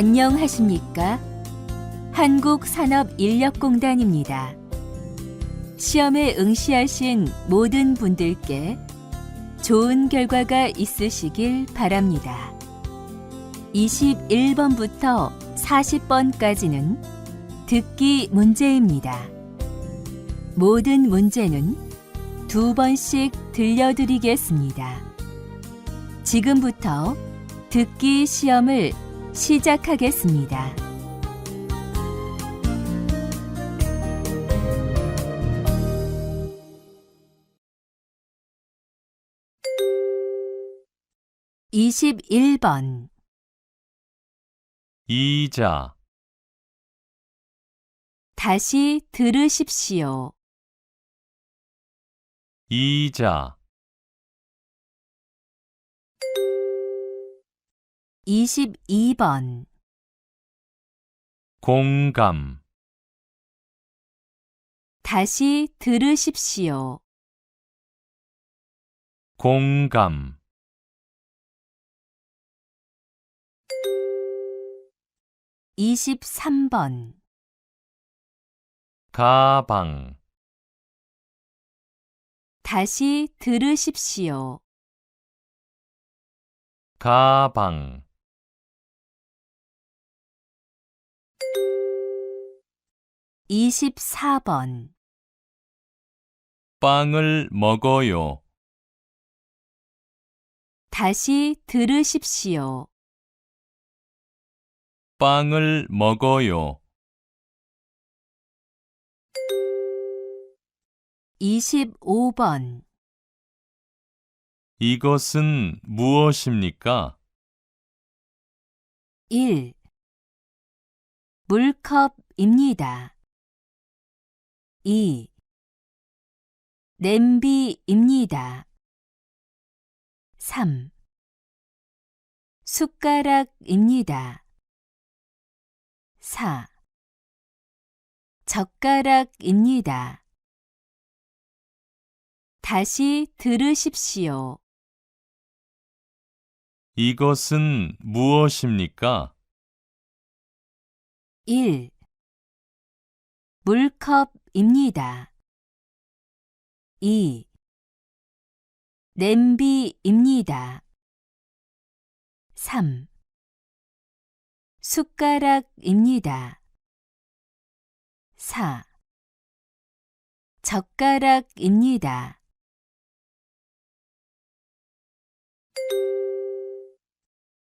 안녕하십니까? 한국산업인력공단입니다. 시험에 응시하신 모든 분들께 좋은 결과가 있으시길 바랍니다. 21번부터 40번까지는 듣기 문제입니다. 모든 문제는 두 번씩 들려드리겠습니다. 지금부터 듣기 시험을 시작하겠습니다. 이십일 번 이자, 다시 들으십시오. 이자, 이십이 번. 공감, 다시 들으십시오. 공감, 이십삼 번. 가방, 다시 들으십시오. 가방, 이십사 번 빵을 먹어요. 다시 들으십시오. 빵을 먹어요. 이십오 번 이것은 무엇입니까? 일 물컵입니다. 이 냄비입니다. 3. 숟가락입니다. 4. 젓가락입니다. 다시 들으십시오. 이것은 무엇입니까? 1. 물컵 입니다. 2. 냄비입니다. 3. 숟가락입니다. 4. 젓가락입니다.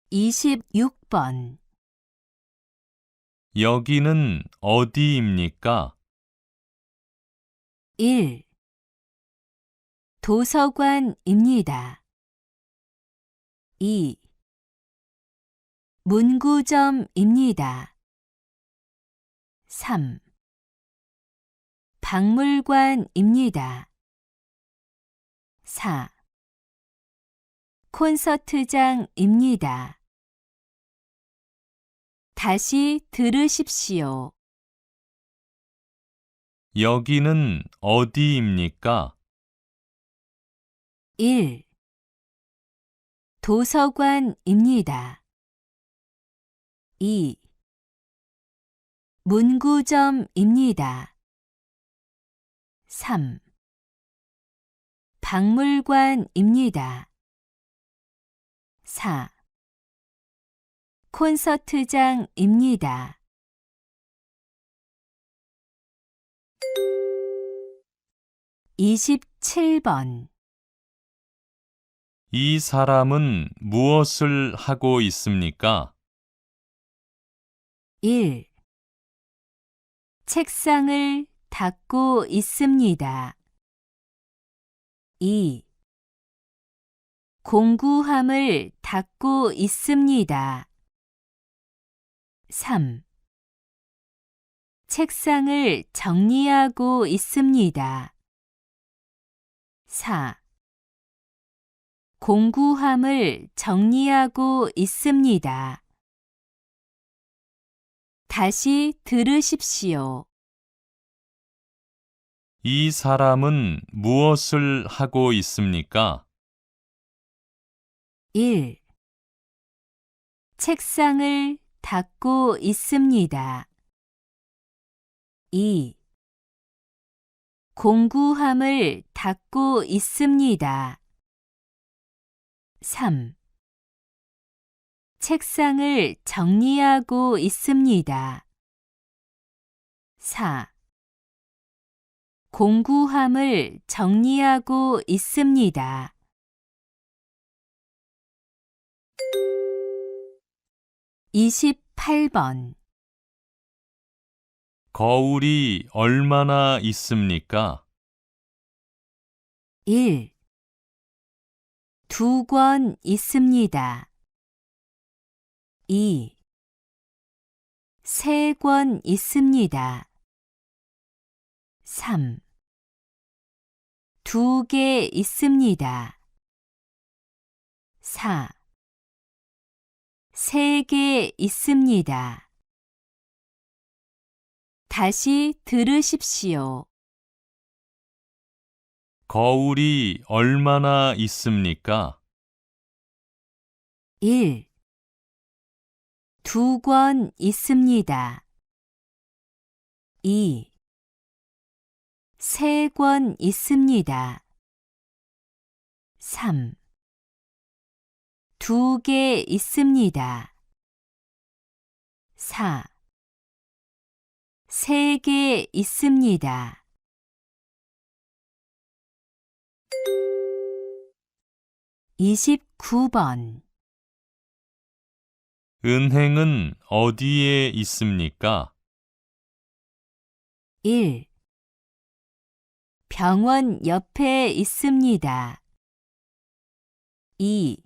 이십육 번 여기는 어디입니까? 1. 도서관입니다. 2. 문구점입니다. 3. 박물관입니다. 4. 콘서트장입니다. 다시 들으십시오. 여기는 어디입니까? 1. 도서관입니다. 2. 문구점입니다. 3. 박물관입니다. 4. 콘서트장입니다. 이십칠 번이 사람은 무엇을 하고 있습니까? 1. 책상을 닦고 있습니다. 2. 공구함을 닦고 있습니다. 3. 책상을 정리하고 있습니다. 4. 공구함을 정리하고 있습니다. 다시 들으십시오. 이 사람은 무엇을 하고 있습니까? 1. 책상을 닫고 있습니다. 2. 공구함을 닫고 있습니다. 3. 책상을 정리하고 있습니다. 4. 공구함을 정리하고 있습니다. 이십팔 번 거울이 얼마나 있습니까? 1. 두 권 있습니다. 2. 세 권 있습니다. 3. 두 개 있습니다. 4. 세 개 있습니다. 다시 들으십시오. 거울이 얼마나 있습니까? 1. 두 권 있습니다. 2. 세 권 있습니다. 3. 두 개 있습니다. 4. 세 개 있습니다. 이십구 번 은행은 어디에 있습니까? 1. 병원 옆에 있습니다. 2.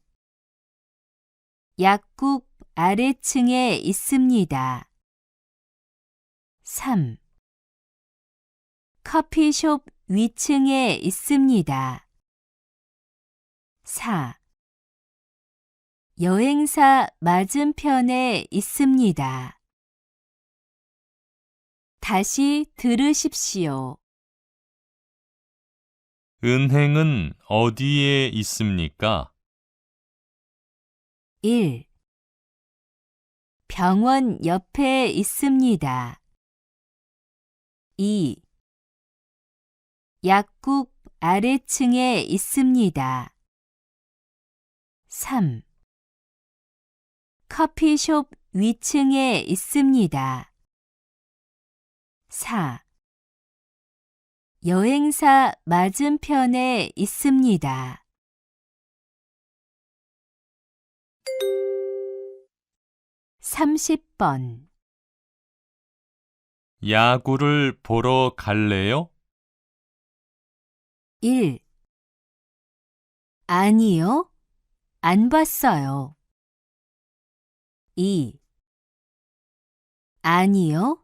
약국 아래층에 있습니다. 3. 커피숍 위층에 있습니다. 4. 여행사 맞은편에 있습니다. 다시 들으십시오. 은행은 어디에 있습니까? 1. 병원 옆에 있습니다. 2. 약국 아래층에 있습니다. 3. 커피숍 위층에 있습니다. 4. 여행사 맞은편에 있습니다. 삼십 번 야구를 보러 갈래요? 1. 아니요. 안 봤어요. 2. 아니요.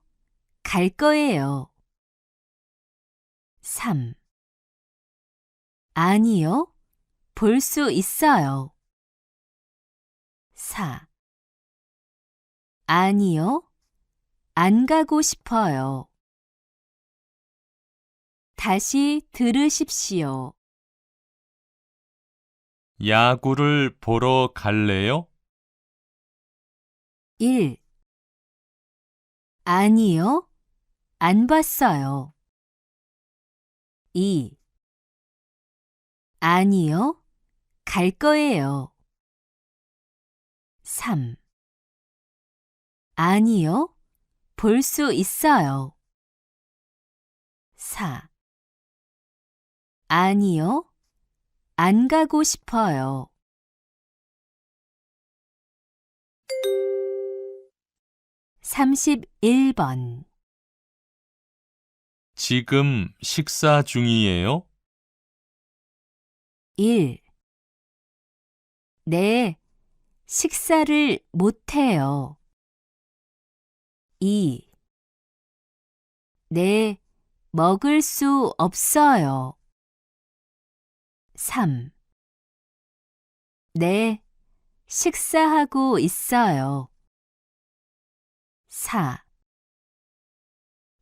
갈 거예요. 3. 아니요. 볼 수 있어요. 4. 아니요. 안 가고 싶어요. 다시 들으십시오. 야구를 보러 갈래요? 1. 아니요. 안 봤어요. 2. 아니요. 갈 거예요. 3. 아니요. 볼 수 있어요. 4. 아니요. 안 가고 싶어요. 삼십일 번 지금 식사 중이에요? 1. 네, 식사를 못해요. 2. 네, 먹을 수 없어요. 3. 네, 식사하고 있어요. 4.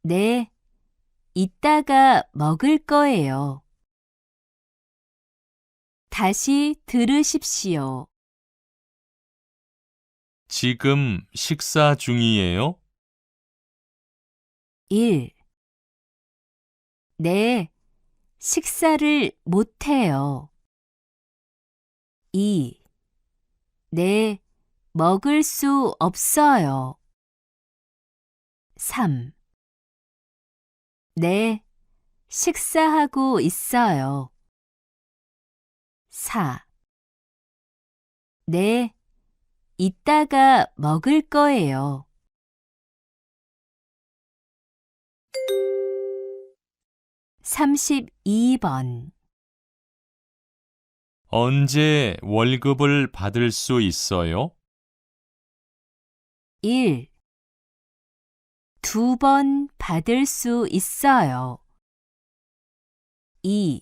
네, 이따가 먹을 거예요. 다시 들으십시오. 지금 식사 중이에요? 1. 네, 식사를 못해요. 2. 네, 먹을 수 없어요. 3. 네, 식사하고 있어요. 4. 네, 이따가 먹을 거예요. 삼십이 번 언제 월급을 받을 수 있어요? 1. 두 번 받을 수 있어요. 2.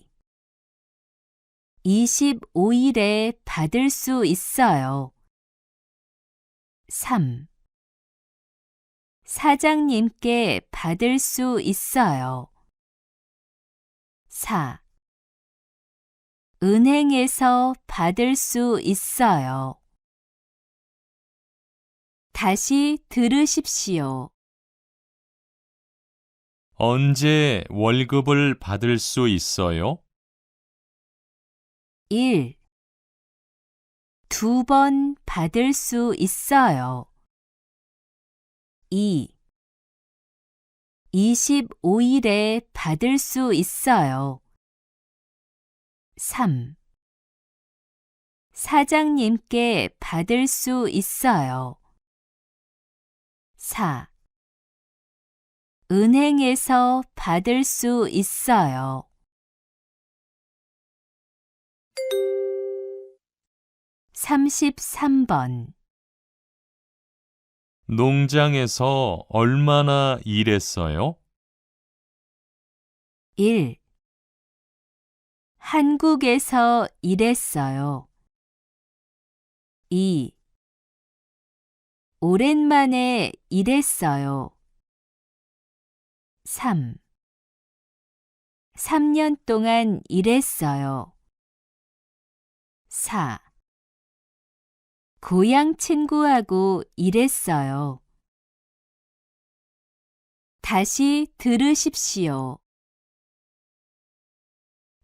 25일에 받을 수 있어요. 3. 사장님께 받을 수 있어요. 4. 은행에서 받을 수 있어요. 다시 들으십시오. 언제 월급을 받을 수 있어요? 1. 두 번 받을 수 있어요. 2. 25일에 받을 수 있어요. 3. 사장님께 받을 수 있어요. 4. 은행에서 받을 수 있어요. 33번 농장에서 얼마나 일했어요? 1. 한국에서 일했어요. 2. 오랜만에 일했어요. 3. 3년 동안 일했어요. 4. 고향 친구하고 일했어요. 다시 들으십시오.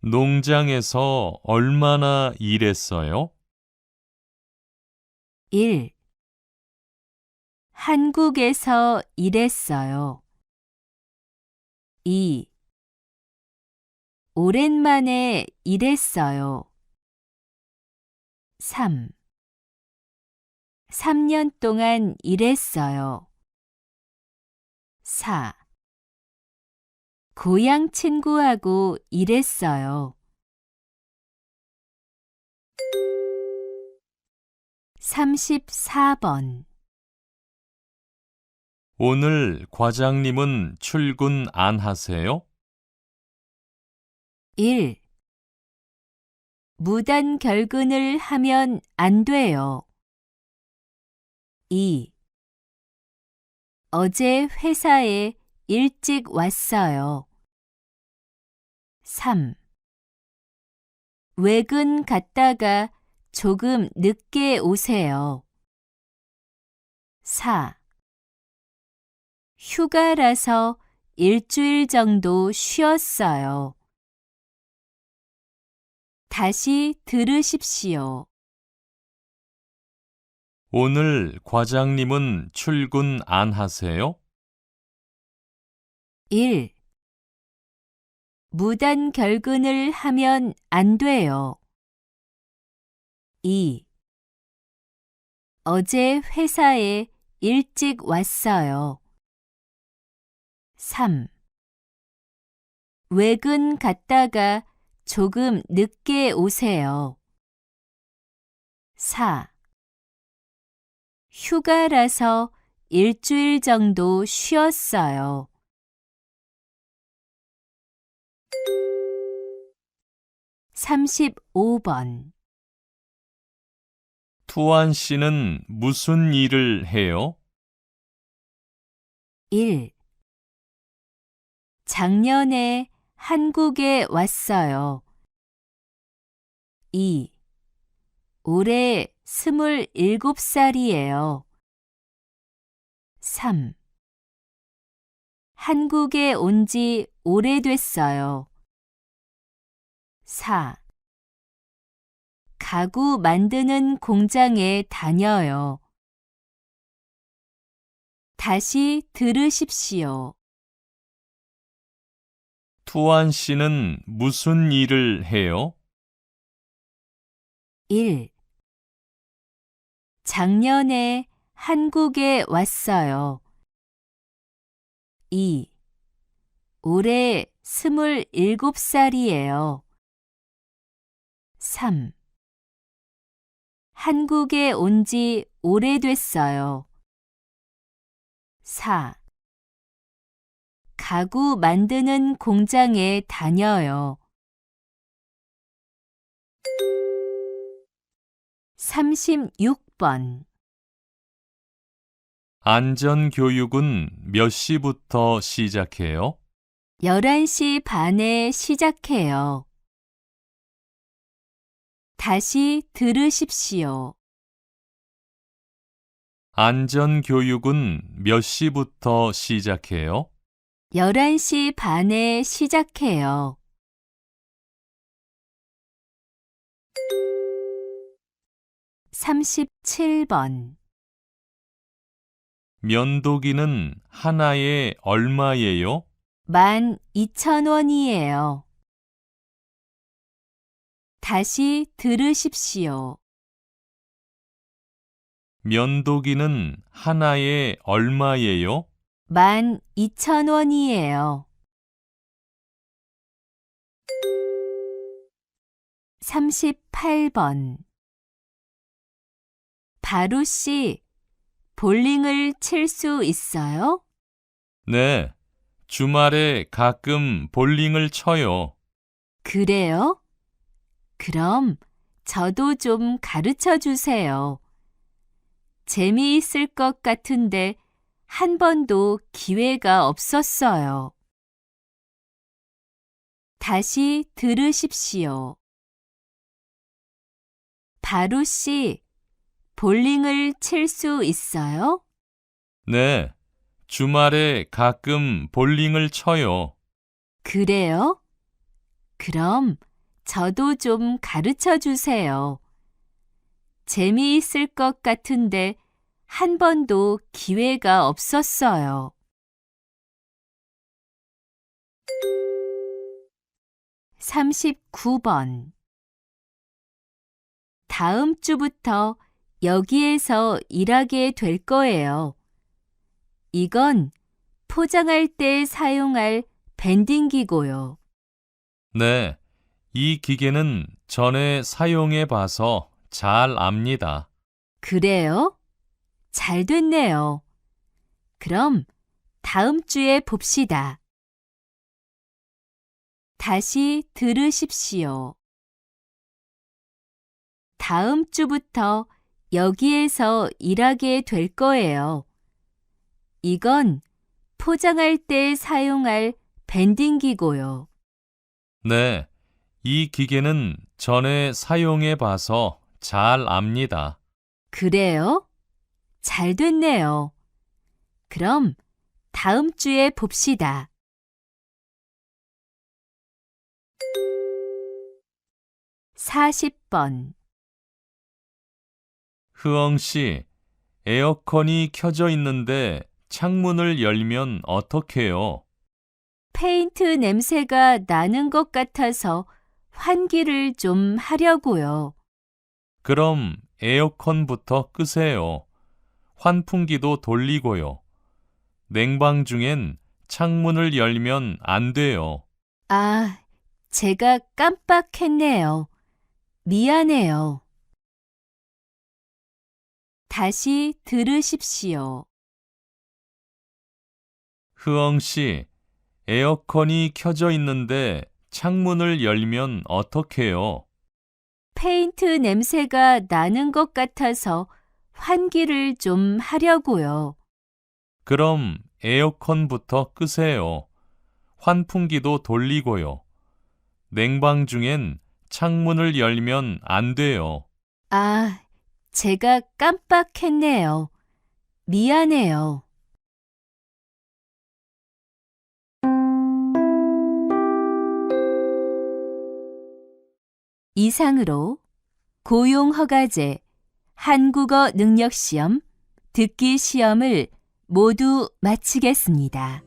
농장에서 얼마나 일했어요? 1. 한국에서 일했어요. 2. 오랜만에 일했어요. 3. 3년 동안 일했어요. 4. 고향 친구하고 일했어요. 34번 오늘 과장님은 출근 안 하세요? 1. 무단 결근을 하면 안 돼요. 2. 어제 회사에 일찍 왔어요. 3. 외근 갔다가 조금 늦게 오세요. 4. 휴가라서 일주일 정도 쉬었어요. 다시 들으십시오. 오늘 과장님은 출근 안 하세요? 1. 무단 결근을 하면 안 돼요. 2. 어제 회사에 일찍 왔어요. 3. 외근 갔다가 조금 늦게 오세요. 4. 휴가라서 일주일 정도 쉬었어요. 35번 투안 씨는 무슨 일을 해요? 1. 작년에 한국에 왔어요. 2. 올해 27살이에요. 3. 한국에 온 지 오래됐어요. 4. 가구 만드는 공장에 다녀요. 다시 들으십시오. 투안 씨는 무슨 일을 해요? 1. 작년에 한국에 왔어요. 2. 올해 27살이에요. 3. 한국에 온 지 오래됐어요. 4. 가구 만드는 공장에 다녀요. 36 번. 안전교육은 몇 시부터 시작해요? 11시 반에 시작해요. 다시 들으십시오. 안전교육은 몇 시부터 시작해요? 11시 반에 시작해요. 삼십칠 번 면도기는 하나에 얼마예요? 만 이천 원이에요. 다시 들으십시오. 면도기는 하나에 얼마예요? 만 이천 원이에요. 삼십팔 번 바루 씨, 볼링을 칠 수 있어요? 네. 주말에 가끔 볼링을 쳐요. 그래요? 그럼 저도 좀 가르쳐 주세요. 재미있을 것 같은데 한 번도 기회가 없었어요. 다시 들으십시오. 바루 씨, 볼링을 칠 수 있어요? 네. 주말에 가끔 볼링을 쳐요. 그래요? 그럼 저도 좀 가르쳐 주세요. 재미있을 것 같은데 한 번도 기회가 없었어요. 삼십구 번 다음 주부터 여기에서 일하게 될 거예요. 이건 포장할 때 사용할 밴딩기고요. 네. 이 기계는 전에 사용해 봐서 잘 압니다. 그래요? 잘 됐네요. 그럼 다음 주에 봅시다. 다시 들으십시오. 다음 주부터 여기에서 일하게 될 거예요. 이건 포장할 때 사용할 밴딩기고요. 네. 이 기계는 전에 사용해 봐서 잘 압니다. 그래요? 잘 됐네요. 그럼 다음 주에 봅시다. 사십 번 흐엉 씨, 에어컨이 켜져 있는데 창문을 열면 어떡해요? 페인트 냄새가 나는 것 같아서 환기를 좀 하려고요. 그럼 에어컨부터 끄세요. 환풍기도 돌리고요. 냉방 중엔 창문을 열면 안 돼요. 아, 제가 깜빡했네요. 미안해요. 다시 들으십시오. 흐엉 씨, 에어컨이 켜져 있는데 창문을 열면 어떡해요? 페인트 냄새가 나는 것 같아서 환기를 좀 하려고요. 그럼 에어컨부터 끄세요. 환풍기도 돌리고요. 냉방 중엔 창문을 열면 안 돼요. 아, 제가 깜빡했네요. 미안해요. 이상으로 고용허가제, 한국어 능력시험, 듣기 시험을 모두 마치겠습니다.